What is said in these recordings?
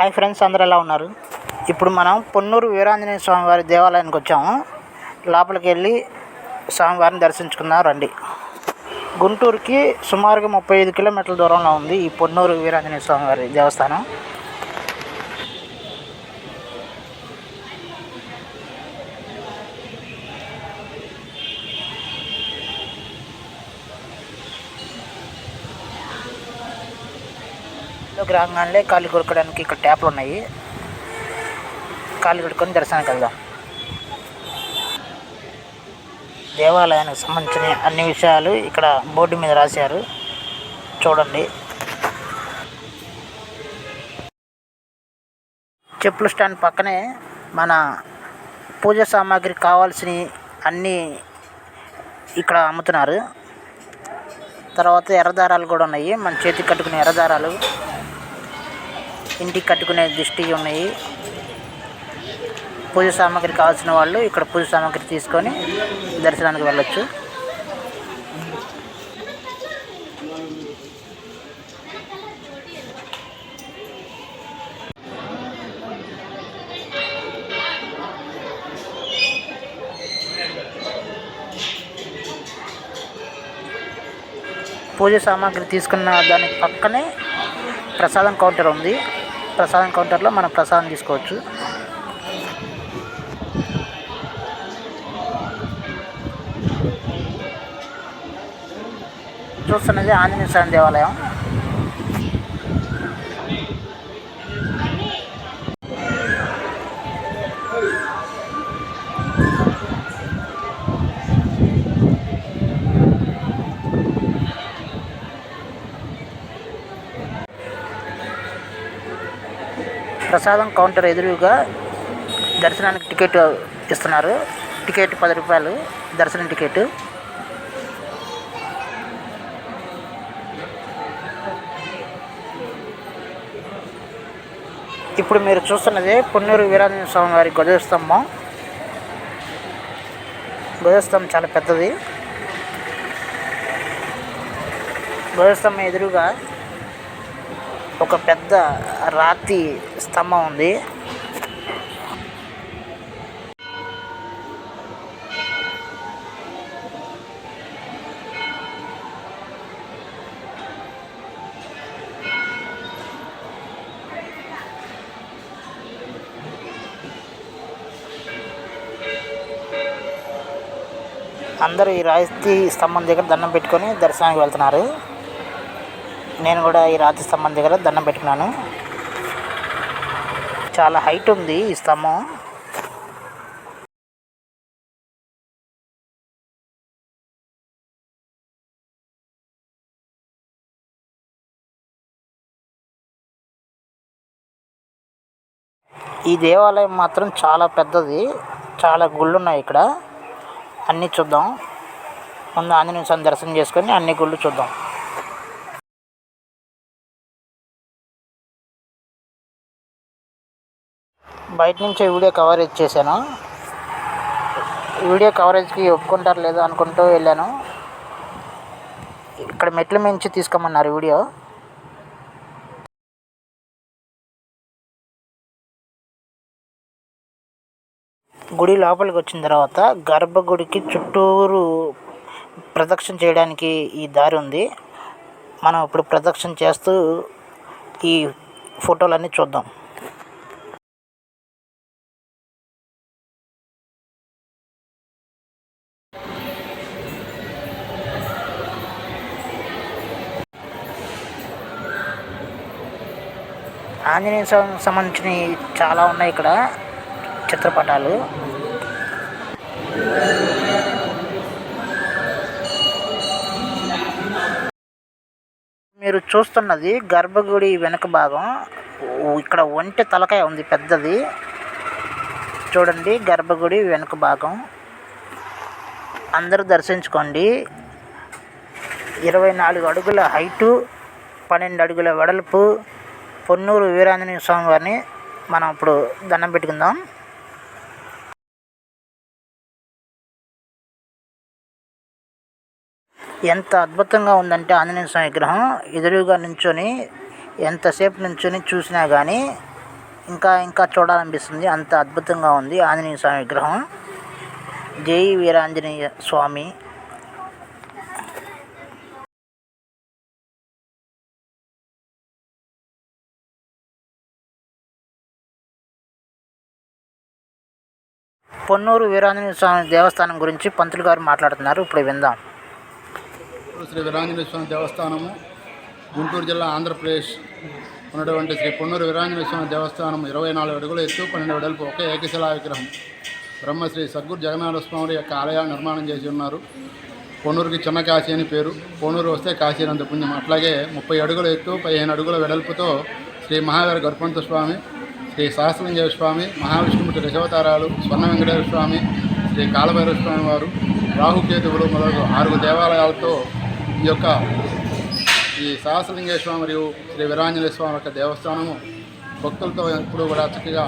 Hi friends అందరు ఎలా ఉన్నారు? ఇప్పుడు మనం పొన్నూరు వీరాంజనేయ స్వామి వారి దేవాలయానికి వచ్చాము. లోపలికి వెళ్ళి స్వామివారిని దర్శించుకుందాం రండి. గుంటూరుకి సుమారుగా ముప్పై ఐదు కిలోమీటర్ల దూరంలో ఉంది ఈ పొన్నూరు వీరాంజనేయ స్వామి వారి దేవస్థానం. లోపలికి రాగానే కాళ్ళు కొడుకోవడానికి ఇక్కడ ట్యాప్లు ఉన్నాయి. కాళ్ళు కొడుకొని దర్శనానికి వెళ్దాం. దేవాలయానికి సంబంధించిన అన్ని విషయాలు ఇక్కడ బోర్డు మీద రాశారు. చూడండి. చెప్పుల స్టాండ్ పక్కనే మన పూజ సామాగ్రి కావాల్సిన అన్నీ ఇక్కడ అమ్ముతున్నారు. తర్వాత ఎర్రదారాలు కూడా ఉన్నాయి. మన చేతికి కట్టుకునే ఎర్రదారాలు. ఇంటికి కట్టుకునే దిష్టి ఉన్నాయి. పూజ సామాగ్రి కావాల్సిన వాళ్ళు ఇక్కడ పూజ సామాగ్రి తీసుకొని దర్శనానికి వెళ్ళొచ్చు. పూజ సామాగ్రి తీసుకున్న దాని పక్కనే ప్రసాదం కౌంటర్ ఉంది. ప్రసాదం కౌంటర్లో మనం ప్రసాదం తీసుకోవచ్చు. చూస్తున్నది ఆంజనేయ స్వామి దేవాలయం. ప్రసాదం కౌంటర్ ఎదురుగా దర్శనానికి టికెట్ ఇస్తున్నారు. టికెట్ పది రూపాయలు దర్శనం టికెట్. ఇప్పుడు మీరు చూస్తున్నది పొన్నూరు వీరాజన స్వామి వారి గజస్తంభం గజస్తంభం చాలా పెద్దది. గజస్తంభం ఎదురుగా ఒక పెద్ద రాతి స్తంభం ఉంది. అందరూ ఈ రాయితీ స్తంభం దగ్గర దండం పెట్టుకొని దర్శనానికి వెళ్తున్నారు. నేను కూడా ఈ రాతి స్తంభం దగ్గర దండం పెట్టుకున్నాను. చాలా హైట్ ఉంది ఈ స్తంభం. ఈ దేవాలయం మాత్రం చాలా పెద్దది. చాలా గుళ్ళు ఉన్నాయి ఇక్కడ. అన్నీ చూద్దాం. ముందు ఆంజనేయ స్వామి దర్శనం చేసుకొని అన్ని గుళ్ళు చూద్దాం. బయట నుంచి వీడియో కవరేజ్ చేశాను. వీడియో కవరేజ్కి ఒప్పుకుంటారు లేదో అనుకుంటూ వెళ్ళాను. ఇక్కడ మెట్ల మించి తీసుకోమన్నారు వీడియో. గుడి లోపలికి వచ్చిన తర్వాత గర్భగుడికి చుట్టూరు ప్రదక్షిణ చేయడానికి ఈ దారి ఉంది. మనం ఇప్పుడు ప్రదక్షిణ చేస్తూ ఈ ఫోటోలన్నీ చూద్దాం. ఆంజనేయ స్వామి సంబంధించినవి చాలా ఉన్నాయి ఇక్కడ చిత్రపటాలు. మీరు చూస్తున్నది గర్భగుడి వెనుక భాగం. ఇక్కడ ఒంటి తలకాయ ఉంది పెద్దది. చూడండి గర్భగుడి వెనుక భాగం. అందరూ దర్శించుకోండి. ఇరవై నాలుగు అడుగుల హైటు పన్నెండు అడుగుల వెడల్పు. పొన్నూరు వీరాంజనేయ స్వామి వారిని మనం ఇప్పుడు దండం పెట్టుకుందాం. ఎంత అద్భుతంగా ఉందంటే ఆంజనేయ స్వామి విగ్రహం. ఎదురుగా నుంచొని ఎంతసేపు నుంచొని చూసినా కానీ ఇంకా ఇంకా చూడాలనిపిస్తుంది. అంత అద్భుతంగా ఉంది ఆంజనేయ స్వామి విగ్రహం. జై వీరాంజనేయ స్వామి. పొన్నూరు వీరాంజనేయ స్వామి దేవస్థానం గురించి పంతులు గారు మాట్లాడుతున్నారు. ఇప్పుడు విందాం. శ్రీ వీరాంజనేయ స్వామి దేవస్థానము గుంటూరు జిల్లా ఆంధ్రప్రదేశ్ ఉన్నటువంటి శ్రీ పొన్నూరు వీరాంజనేయ స్వామి దేవస్థానం ఇరవై నాలుగు అడుగుల ఎత్తు పన్నెండు వెడల్పు ఒకే ఏకశిలా విగ్రహం. బ్రహ్మశ్రీ సద్గురు జగన్నాథ స్వామి యొక్క ఆలయాన్ని నిర్మాణం చేసి ఉన్నారు. పొన్నూరుకి చిన్న కాశీ అని పేరు. పొన్నూరు వస్తే కాశీ అనంత పుణ్యం. అట్లాగే ముప్పై అడుగుల ఎత్తు పదిహేను అడుగుల వెడల్పుతో శ్రీ మహావీర గర్భంత స్వామి శ్రీ సహస్రలింగేశ్వర స్వామి మహావిష్ణుమూర్తి దశవతారాలు స్వర్ణ వెంకటేశ్వర స్వామి శ్రీ కాలభైరవ స్వామి వారు రాహుకేతువులు మొదలగు ఆరు దేవాలయాలతో ఈ యొక్క ఈ సహస్రలింగేశ్వర మరియు శ్రీ వీరాంజనేయ స్వామి యొక్క దేవస్థానము భక్తులతో ఎప్పుడూ కూడా చక్కగా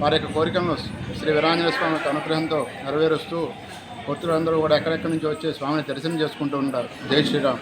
వారి యొక్క కోరికలను శ్రీ వీరాంజనేయ స్వామి యొక్క అనుగ్రహంతో నెరవేరుస్తూ భక్తులందరూ కూడా ఎక్కడెక్కడి నుంచి వచ్చి స్వామిని దర్శనం చేసుకుంటూ ఉంటారు. జై శ్రీరామ్.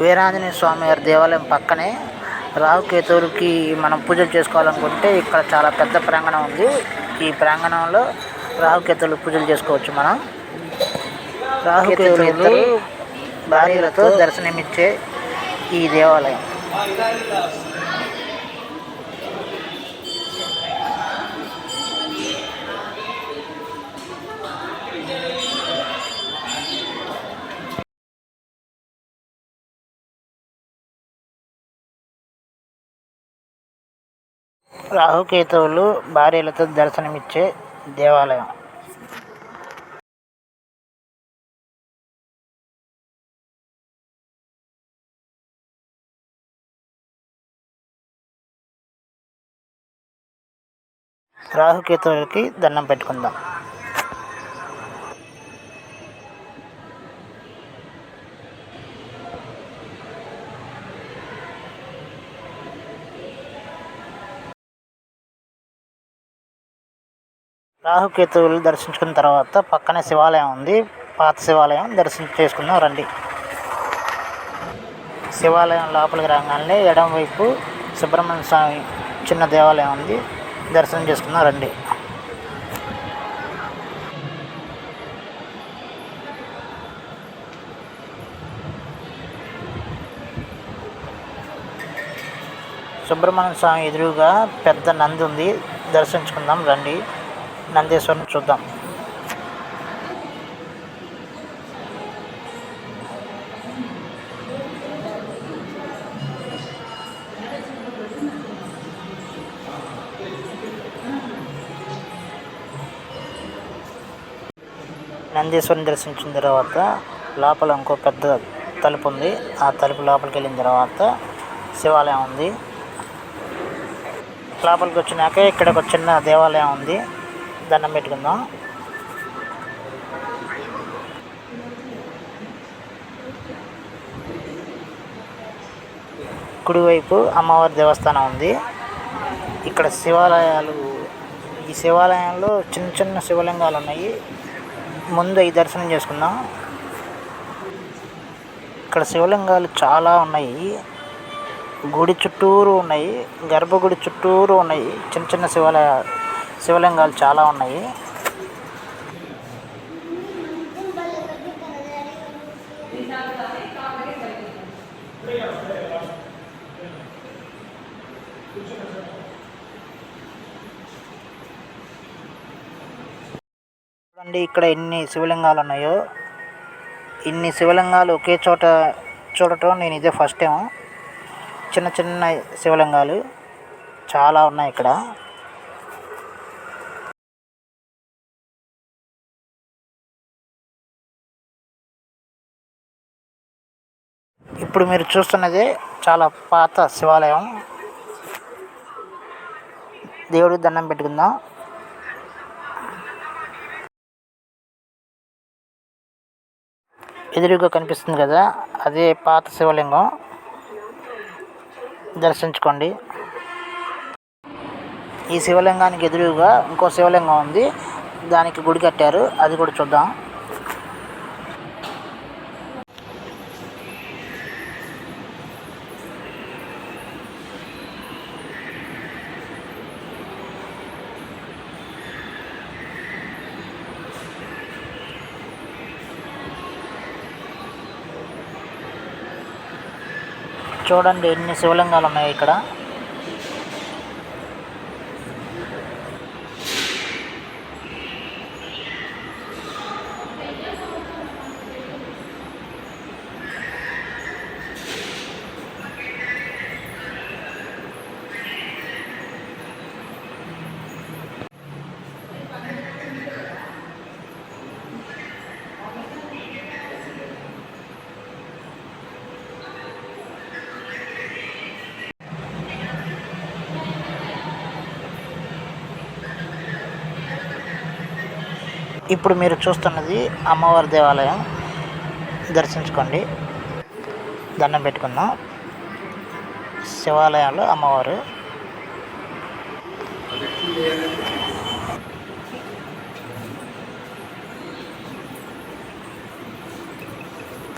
వీరాంజనేయ స్వామి వారి దేవాలయం పక్కనే రాహుకేతువులకి మనం పూజలు చేసుకోవాలనుకుంటే ఇక్కడ చాలా పెద్ద ప్రాంగణం ఉంది. ఈ ప్రాంగణంలో రాహుకేతువులు పూజలు చేసుకోవచ్చు మనం. రాహుకేతువులు భార్యలతో దర్శనమిచ్చే ఈ దేవాలయం. రాహుకేతువులు భార్యలతో దర్శనమిచ్చే దేవాలయం. రాహుకేతువులకి దండం పెట్టుకుందాం. రాహుకేతువులు దర్శించుకున్న తర్వాత పక్కనే శివాలయం ఉంది. పాత శివాలయం. దర్శనం చేసుకుందాం రండి. శివాలయం లోపలికి రాగానే ఎడమవైపు సుబ్రహ్మణ్య స్వామి చిన్న దేవాలయం ఉంది. దర్శనం చేసుకుందాం రండి. సుబ్రహ్మణ్య స్వామి ఎదురుగా పెద్ద నంది ఉంది. దర్శించుకుందాం రండి. నందేశ్వరం చూద్దాం. నందీశ్వరుని దర్శించిన తర్వాత లోపల ఇంకో పెద్ద తలుపు ఉంది. ఆ తలుపు లోపలికి వెళ్ళిన తర్వాత శివాలయం ఉంది. లోపలికి వచ్చినాక ఇక్కడ ఒక చిన్న దేవాలయం ఉంది. దండం పెట్టుకుందాం. కుడివైపు అమ్మవారి దేవస్థానం ఉంది. ఇక్కడ శివాలయాలు ఈ శివాలయంలో చిన్న చిన్న శివలింగాలు ఉన్నాయి. ముందు ఈ దర్శనం చేసుకుందాం. ఇక్కడ శివలింగాలు చాలా ఉన్నాయి. గుడి చుట్టూరు ఉన్నాయి. గర్భగుడి చుట్టూరు ఉన్నాయి. చిన్న చిన్న శివాలయాలు. శివలింగాలు చాలా ఉన్నాయి. చూడండి ఇక్కడ ఎన్ని శివలింగాలు ఉన్నాయో. ఇన్ని శివలింగాలు ఒకే చోట చూడటం నేను ఇదే ఫస్ట్ టైం. చిన్న చిన్న శివలింగాలు చాలా ఉన్నాయి ఇక్కడ. ఇప్పుడు మీరు చూస్తున్నది చాలా పాత శివాలయం. దేవుడు దండం పెట్టుకుందాం. ఎదురుగా కనిపిస్తుంది కదా అదే పాత శివలింగం. దర్శించుకోండి. ఈ శివలింగానికి ఎదురుగా ఇంకో శివలింగం ఉంది. దానికి గుడి కట్టారు. అది కూడా చూద్దాం. చూడండి ఎన్ని శివలింగాలు ఉన్నాయి ఇక్కడ. ఇప్పుడు మీరు చూస్తున్నది అమ్మవారి దేవాలయం. దర్శించుకోండి. దండం పెట్టుకుందాం. శివాలయంలో అమ్మవారు.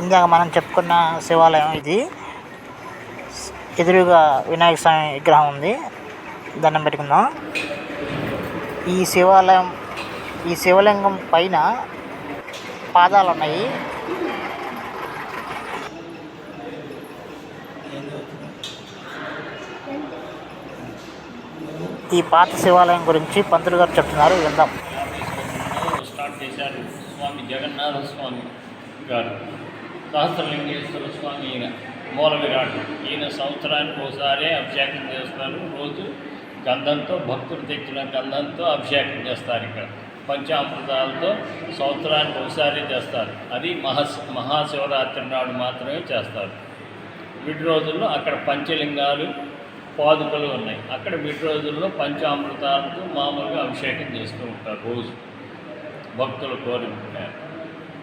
ఇందాక మనం చెప్పుకున్న శివాలయం ఇది. ఎదురుగా వినాయక స్వామి విగ్రహం ఉంది. దండం పెట్టుకుందాం. ఈ శివాలయం ఈ శివలింగం పైన పాదాలు ఉన్నాయి ఈ పాత శివాలయం గురించి పంతులు గారు చెప్తున్నారు విందాం. స్టార్ట్ చేశారు స్వామి జగన్నాథ స్వామి గారు. సహస్రలింగేశ్వర స్వామి ఈయన మూల విరాట్ ఈయన సంవత్సరానికి ఒకసారి అభిషేకం చేస్తారు. రోజు గంధంతో భక్తులు తెచ్చిన గంధంతో అభిషేకం చేస్తారు ఇక్కడ. పంచామృతాలతో సంవత్సరానికి ఒకసారి చేస్తారు. అది మహా మహాశివరాత్రి నాడు మాత్రమే చేస్తారు. విడి రోజుల్లో అక్కడ పంచలింగాలు పాదుకలు ఉన్నాయి. అక్కడ విడి రోజుల్లో పంచామృతాలతో మామూలుగా అభిషేకం చేస్తూ ఉంటారు రోజు. భక్తులు కోరిక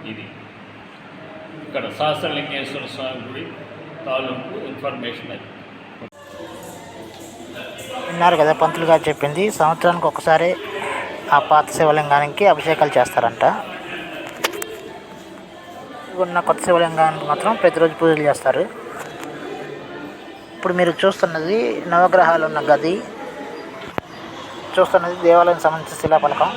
ఇది. ఇక్కడ సహస్రలింగేశ్వర స్వామి గుడి తాలూకు ఇన్ఫర్మేషన్ అది. విన్నారు కదా పంతులు గారు చెప్పింది. సంవత్సరానికి ఒకసారి ఆ పాత శివలింగానికి అభిషేకాలు చేస్తారంట. ఉన్న కొత్త శివలింగానికి మాత్రం ప్రతిరోజు పూజలు చేస్తారు. ఇప్పుడు మీరు చూస్తున్నది నవగ్రహాలు ఉన్న గది. చూస్తున్నది దేవాలయం సంబంధించిన శిలాఫలకం.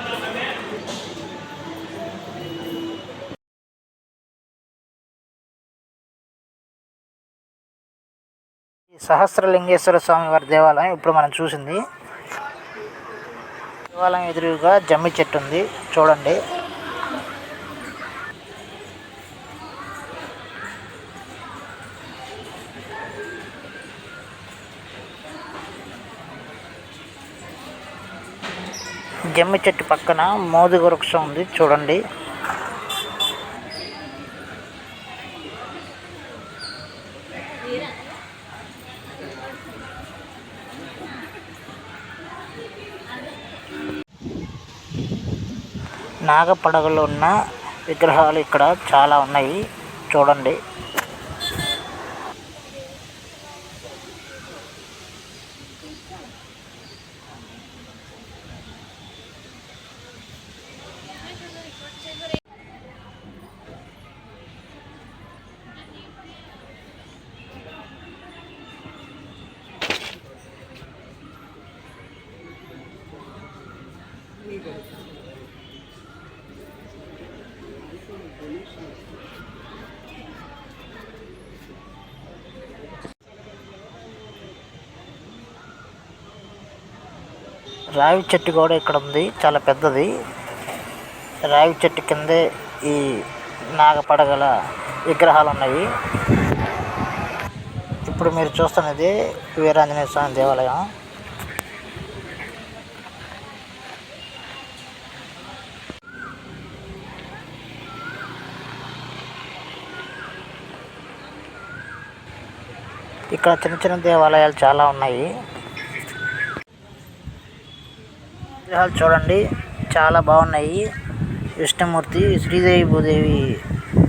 ఈ సహస్రలింగేశ్వర స్వామి వారి దేవాలయం ఇప్పుడు మనం చూసింది. దేవాలయం ఎదురుగా జమ్మి చెట్టు ఉంది. చూడండి. జమ్మి చెట్టు పక్కన మోదుగ వృక్షం ఉంది. చూడండి. నాగపడగలు ఉన్న విగ్రహాలు ఇక్కడ చాలా ఉన్నాయి. చూడండి. రావి చెట్టు కూడా ఇక్కడ ఉంది. చాలా పెద్దది. రావి చెట్టు కిందే ఈ నాగపడగల విగ్రహాలు ఉన్నాయి ఇప్పుడు మీరు చూస్తున్నది వీరాంజనేయ స్వామి దేవాలయం. ఇక్కడ చిన్న చిన్న దేవాలయాలు చాలా ఉన్నాయి. విగ్రహాలు చూడండి. చాలా బాగున్నాయి. విష్ణుమూర్తి శ్రీదేవి భూదేవి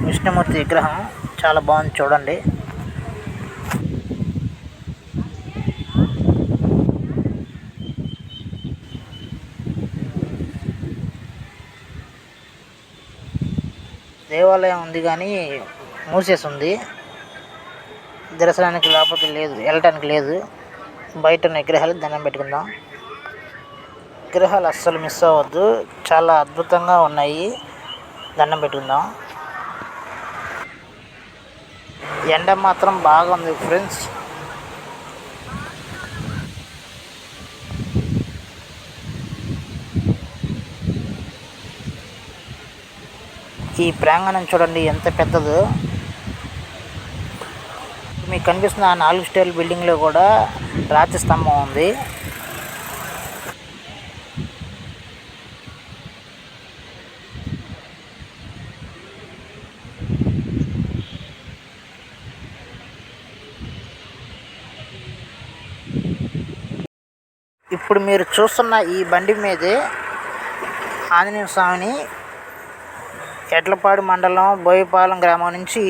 విష్ణుమూర్తి విగ్రహం చాలా బాగుంది చూడండి. దేవాలయం ఉంది కానీ మూసేసి ఉంది దర్శనానికి లోపలికి లేదు వెళ్ళటానికి లేదు. బయట ఉన్న విగ్రహాలు దండం పెట్టుకుందాం. విగ్రహాలు అస్సలు మిస్ అవ్వద్దు. చాలా అద్భుతంగా ఉన్నాయి. దండం పెట్టుకుందాం. ఎండ మాత్రం బాగుంది ఫ్రెండ్స్ ఈ ప్రాంగణం చూడండి ఎంత పెద్దదో. మీకు కనిపిస్తున్న ఆ నాలుగు స్టైల్ బిల్డింగ్లో కూడా రాతి స్తంభం ఉంది. ఇప్పుడు మీరు చూస్తున్న ఈ బండి మీదే ఆంజనేయ స్వామిని ఎడ్లపాడు మండలం బోయపాలెం గ్రామం నుంచి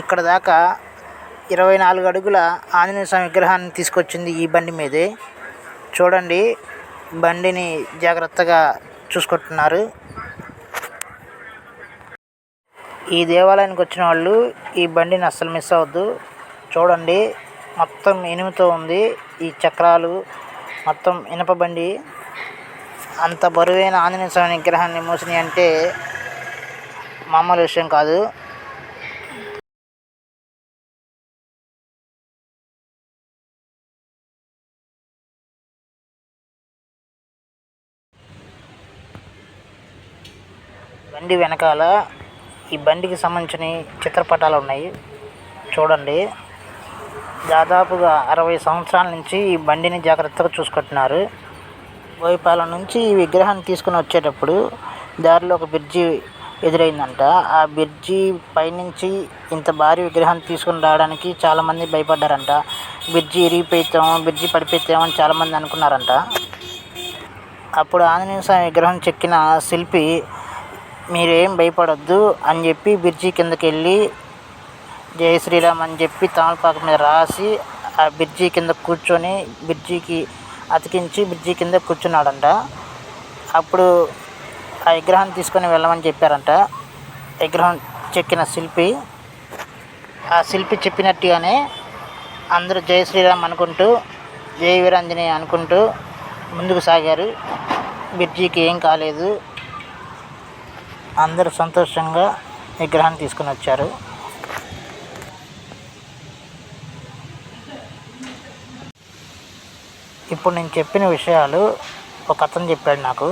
ఇక్కడ దాకా ఇరవై నాలుగు అడుగుల ఆంజనేయ స్వామి విగ్రహాన్ని తీసుకొచ్చింది ఈ బండి మీదే. చూడండి బండిని జాగ్రత్తగా చూసుకుంటున్నారు. ఈ దేవాలయానికి వచ్చిన వాళ్ళు ఈ బండిని అస్సలు మిస్ అవ్వద్దు. చూడండి మొత్తం ఇనుముతో ఉంది. ఈ చక్రాలు మొత్తం ఇనప బండి. అంత బరువైన ఆంజనేయ స్వామి విగ్రహాన్ని మోసినాయి అంటే మామూలు విషయం కాదు. బండి వెనకాల ఈ బండికి సంబంధించిన చిత్రపటాలు ఉన్నాయి. చూడండి. దాదాపుగా అరవై సంవత్సరాల నుంచి ఈ బండిని జాగ్రత్తగా చూసుకుంటున్నారు. బోయపాలెం నుంచి ఈ విగ్రహాన్ని తీసుకుని వచ్చేటప్పుడు దారిలో ఒక బ్రిడ్జి ఎదురైందంట. ఆ బ్రిడ్జి పైనుంచి ఇంత భారీ విగ్రహాన్ని తీసుకుని రావడానికి చాలామంది భయపడ్డారంట. బ్రిడ్జి ఇరిగిపోతాం బ్రిడ్జి పడిపోతామని చాలామంది అనుకున్నారంట. అప్పుడు ఆంజనేయ స్వామి విగ్రహం చెక్కిన శిల్పి మీరేం భయపడొద్దు అని చెప్పి బ్రిడ్జి కిందకి వెళ్ళి జై శ్రీరామ్ అని చెప్పి తమలపాకు మీద రాసి ఆ బ్రిడ్జి కింద కూర్చొని బ్రిడ్జికి అతికించి బ్రిడ్జి కింద కూర్చున్నాడంట. అప్పుడు ఆ విగ్రహాన్ని తీసుకొని వెళ్ళమని చెప్పారంట. విగ్రహం చెక్కిన శిల్పి. ఆ శిల్పి చెప్పినట్టుగానే అందరూ జై శ్రీరామ్ అనుకుంటూ జై వీరాంజనేయ అనుకుంటూ ముందుకు సాగారు. బ్రిడ్జికి ఏం కాలేదు. అందరూ సంతోషంగా విగ్రహాన్ని తీసుకుని వచ్చారు. ఇప్పుడు నేను చెప్పిన విషయాలు ఒక అతను చెప్పాడు నాకు.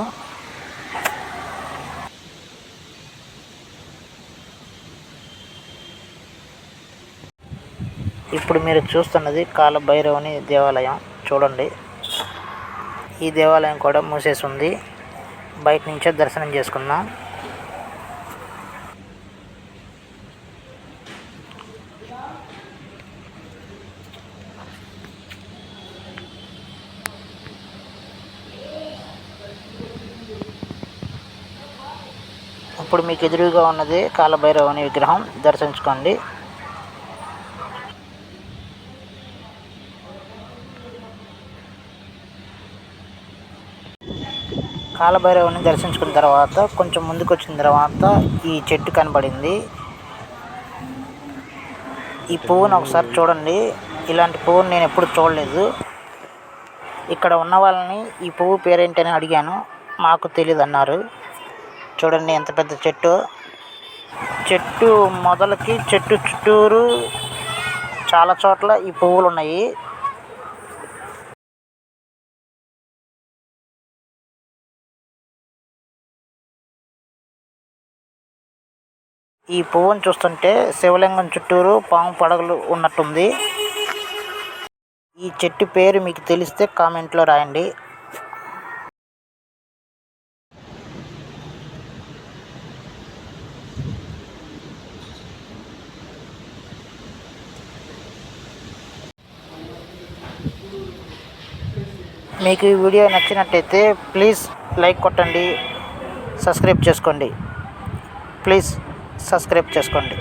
ఇప్పుడు మీరు చూస్తున్నది కాలభైరవుని దేవాలయం. చూడండి. ఈ దేవాలయం కూడా మూసేసి ఉంది బయట నుంచే దర్శనం చేసుకున్నాం ఇప్పుడు మీకు ఎదురుగా ఉన్నది కాలభైరవుని విగ్రహం. దర్శించుకోండి. కాలభైరవుని దర్శించుకున్న తర్వాత కొంచెం ముందుకు వచ్చిన తర్వాత ఈ చెట్టు కనబడింది. ఈ పువ్వును ఒకసారి చూడండి. ఇలాంటి పువ్వును నేను ఎప్పుడు చూడలేదు. ఇక్కడ ఉన్న వాళ్ళని ఈ పువ్వు పేరేంటని అడిగాను. మాకు తెలియదు అన్నారు చూడండి ఎంత పెద్ద చెట్టు. చెట్టు మొదలకి చెట్టు చుట్టూరు చాలా చోట్ల ఈ పువ్వులు ఉన్నాయి ఈ పువ్వును చూస్తుంటే శివలింగం చుట్టూరు పాము పడగలు ఉన్నట్టుంది. ఈ చెట్టు పేరు మీకు తెలిస్తే కామెంట్లో రాయండి. మీకు ఈ వీడియో నచ్చినట్టయితే ప్లీజ్ లైక్ కొట్టండి సబ్స్క్రైబ్ చేసుకోండి. ప్లీజ్ సబ్స్క్రైబ్ చేసుకోండి.